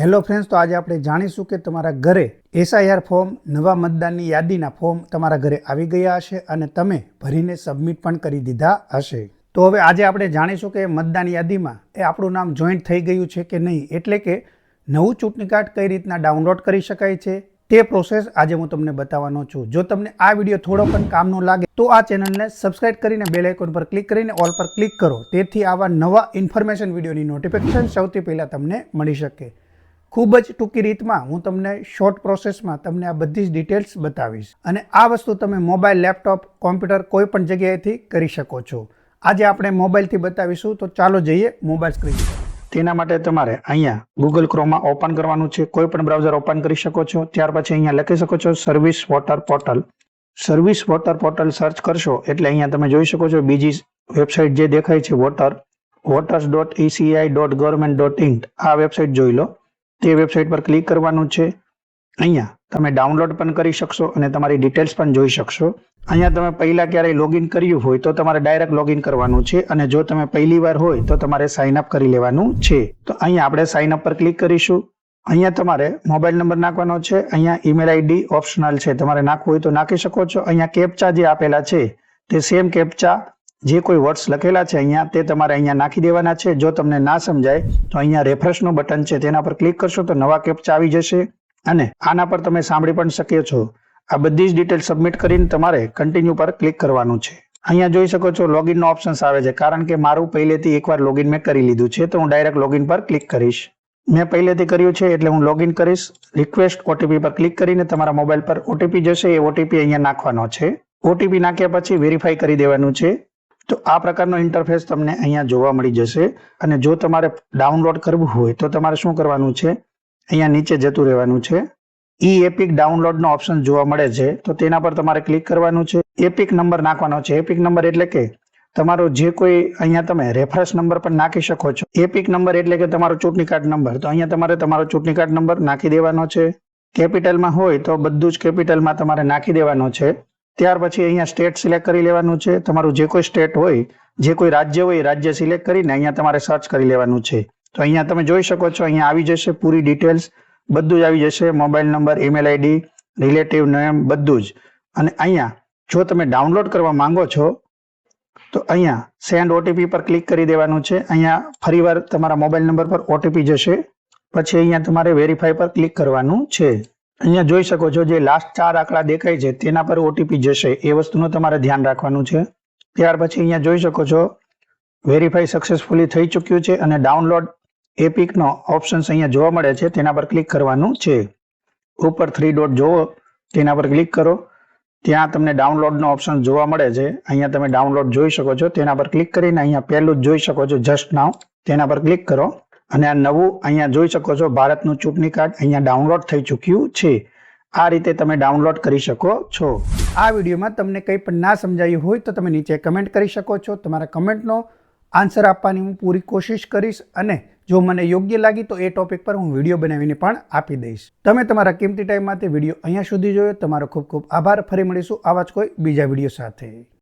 Hello friends, તો આજે આપણે જાણીશું કે તમારા ઘરે એસઆઈઆર ફોર્મ, નવા મતદાનની યાદીના ફોર્મ તમારા ઘરે આવી ગયા હશે અને તમે ભરીને સબમિટ પણ કરી દીધા હશે. તો હવે આજે આપણે જાણીશું કે મતદાન યાદીમાં એ આપણું નામ જોઈન્ટ થઈ ગયું છે કે નહીં, એટલે કે નવું ચૂંટણી કાર્ડ કઈ રીતના ડાઉનલોડ કરી શકાય છે તે પ્રોસેસ આજે હું તમને બતાવવાનો છું. જો તમને આ વીડિયો થોડો પણ કામનો લાગે, તો આ ચેનલને સબસ્ક્રાઇબ કરીને બેલ આઇકોન પર ક્લિક કરીને ઓલ પર ક્લિક કરો. તેથી આવા નવા ઇન્ફોર્મેશન વિડીયોની નોટિફિકેશન સૌથી પહેલાં તમને મળી શકે. ખૂબ જ ટૂંકી રીતમાં હું તમને શોર્ટ પ્રોસેસમાં તમને આ બધી જ ડિટેલ્સ બતાવીશ. અને આ વસ્તુ તમે મોબાઈલ લેપટોપ કોમ્પ્યુટર કોઈ પણ જગ્યાએથી કરી શકો છો. આજે આપણે મોબાઈલથી બતાવીશું, તો ચાલો જઈએ મોબાઈલ સ્ક્રીન તેના માટે તમારે અહીંયા ગૂગલ ક્રોમમાં ઓપન કરવાનું છે. કોઈ પણ બ્રાઉઝર ઓપન કરી શકો છો. ત્યાર પછી અહીંયા લખી શકો છો service voter portal service voter portal search કરશો એટલે અહીંયા તમે જોઈ શકો છો બીજી વેબસાઇટ જે દેખાય છે voter voters dot ECI dot government dot in આ વેબસાઇટ જોઈ લો. તે વેબસાઇટ પર ક્લિક કરવાનું છે. અહીંયા તમે ડાઉનલોડ પણ કરી શકશો અને તમારી ડિટેલ્સ પણ જોઈ શકશો. અહીંયા તમે પહેલાં ક્યારેય લોગિન કર્યું હોય તો તમારે ડાયરેક્ટ લોગિન કરવાનું છે અને જો તમે પહેલી વાર હોય તો તમારે સાઇન અપ કરી લેવાનું છે. તો અહીંયા આપણે સાઇન અપ પર ક્લિક કરીશું. અહીંયા તમારે મોબાઈલ નંબર નાખવાનો છે. અહીંયા ઈમેલ આઈડી ઓપ્શનલ છે. તમારે નાખવું હોય તો નાખી શકો છો. અહીંયા કેપ્ચા જે આપેલા છે તે સેમ કેપ્ચા જે કોઈ વર્ડ્સ લખેલા છે અહીંયા, તે તમારે અહીંયા નાખી દેવાના છે. જો તમને ના સમજાય, તો અહીંયા રેફ્રેશનું બટન છે, તેના પર ક્લિક કરશો તો નવા કેપ્ચા આવી જશે. અને આના પર તમે સાંભળી પણ શકો છો. આ બધી જ ડિટેલ સબમિટ કરીને તમારે કન્ટિન્યુ પર ક્લિક કરવાનું છે. અહીંયા જોઈ શકો છો લોગિનનો ઓપ્શન્સ આવે છે. કારણ કે મારું પહેલેથી એકવાર લોગિન મેં કરી લીધું છે, તો હું ડાયરેક્ટ લોગિન પર ક્લિક કરીશ. મેં પહેલેથી કર્યું છે, એટલે હું લોગિન કરીશ. રિક્વેસ્ટ ઓટીપી પર ક્લિક કરીને તમારા મોબાઈલ પર ઓટીપી જશે. એ ઓટીપી અહીંયા નાખવાનો છે. ઓટીપી નાખ્યા પછી વેરીફાઈ કરી દેવાનું છે. તો આ પ્રકારનો ઇન્ટરફેસ તમને અહીંયા જોવા મળી જશે. અને જો તમારે ડાઉનલોડ કરવું હોય તો તમારે શું કરવાનું છે? અહીંયા નીચે જતું રહેવાનું છે. ઈ એપિક ડાઉનલોડનો ઓપ્શન જોવા મળે છે. તો તેના પર તમારે ક્લિક કરવાનું છે. એપિક નંબર નાખવાનો છે. એપિક નંબર એટલે કે તમારો જે કોઈ અહીંયા તમે રેફરન્સ નંબર પણ નાખી શકો છો. એપિક નંબર એટલે કે તમારો ચૂંટણી કાર્ડ નંબર તો અહીંયા તમારે તમારો ચૂંટણી કાર્ડ નંબર નાખી દેવાનો છે. કેપિટલમાં હોય તો બધું જ કેપિટલમાં તમારે નાખી દેવાનો છે. ત્યાર પછી અહીંયા સ્ટેટ સિલેક્ટ કરી લેવાનું છે. તમારું જે કોઈ સ્ટેટ હોય, જે કોઈ રાજ્ય હોય રાજ્ય સિલેક્ટ કરીને અહીંયા તમારે સર્ચ કરી લેવાનું છે. તો અહીંયા તમે જોઈ શકો છો, અહીંયા આવી જશે પૂરી ડિટેલ્સ, બધું જ આવી જશે. Mobile number, email ID, relative name, બધું જ. અને અહીંયા જો તમે ડાઉનલોડ કરવા માંગો છો, તો અહીંયા સેન્ડ ઓટીપી પર ક્લિક કરી દેવાનું છે. અહીંયા ફરીવાર તમારા મોબાઈલ નંબર પર ઓટીપી જશે. પછી અહીંયા તમારે વેરીફાઈ પર ક્લિક કરવાનું છે. અહીંયા જોઈ શકો છો જે લાસ્ટ ચાર આંકડા દેખાય છે, તેના પર ઓટીપી જશે. એ વસ્તુનું તમારે ધ્યાન રાખવાનું છે. ત્યાર પછી અહીંયા જોઈ શકો છો વેરીફાઈ સક્સેસફુલી થઈ ચૂક્યું છે અને ડાઉનલોડ એપિકનો ઓપ્શન્સ અહીંયા જોવા મળે છે, તેના પર ક્લિક કરવાનું છે. ઉપર થ્રી ડોટ જોવો, તેના પર ક્લિક કરો. ત્યાં તમને ડાઉનલોડનો ઓપ્શન જોવા મળે છે. અહીંયા તમે ડાઉનલોડ જોઈ શકો છો, તેના પર ક્લિક કરીને અહીંયા પહેલું જ જોઈ શકો છો જસ્ટ નાવ તેના પર ક્લિક કરો. અને આ નવું અહીંયા જોઈ શકો છો, ભારતનું ચૂંટણી કાર્ડ અહીંયા ડાઉનલોડ થઈ ચૂક્યું છે. આ રીતે તમે ડાઉનલોડ કરી શકો છો. આ વિડીયોમાં તમને કંઈ પણ ના સમજાયું હોય તો તમે નીચે કમેન્ટ કરી શકો છો. તમારા કમેન્ટનો આન્સર આપવાની હું પૂરી કોશિશ કરીશ અને જો મને યોગ્ય લાગી તો એ ટોપિક પર હું વીડિયો બનાવીને પણ આપી દઈશ. તમે તમારા કિંમતી ટાઈમ માટે વીડિયો અહીંયા સુધી જોયો, તમારો ખૂબ ખૂબ આભાર. ફરી મળીશું આવા જ કોઈ બીજા વીડિયો સાથે.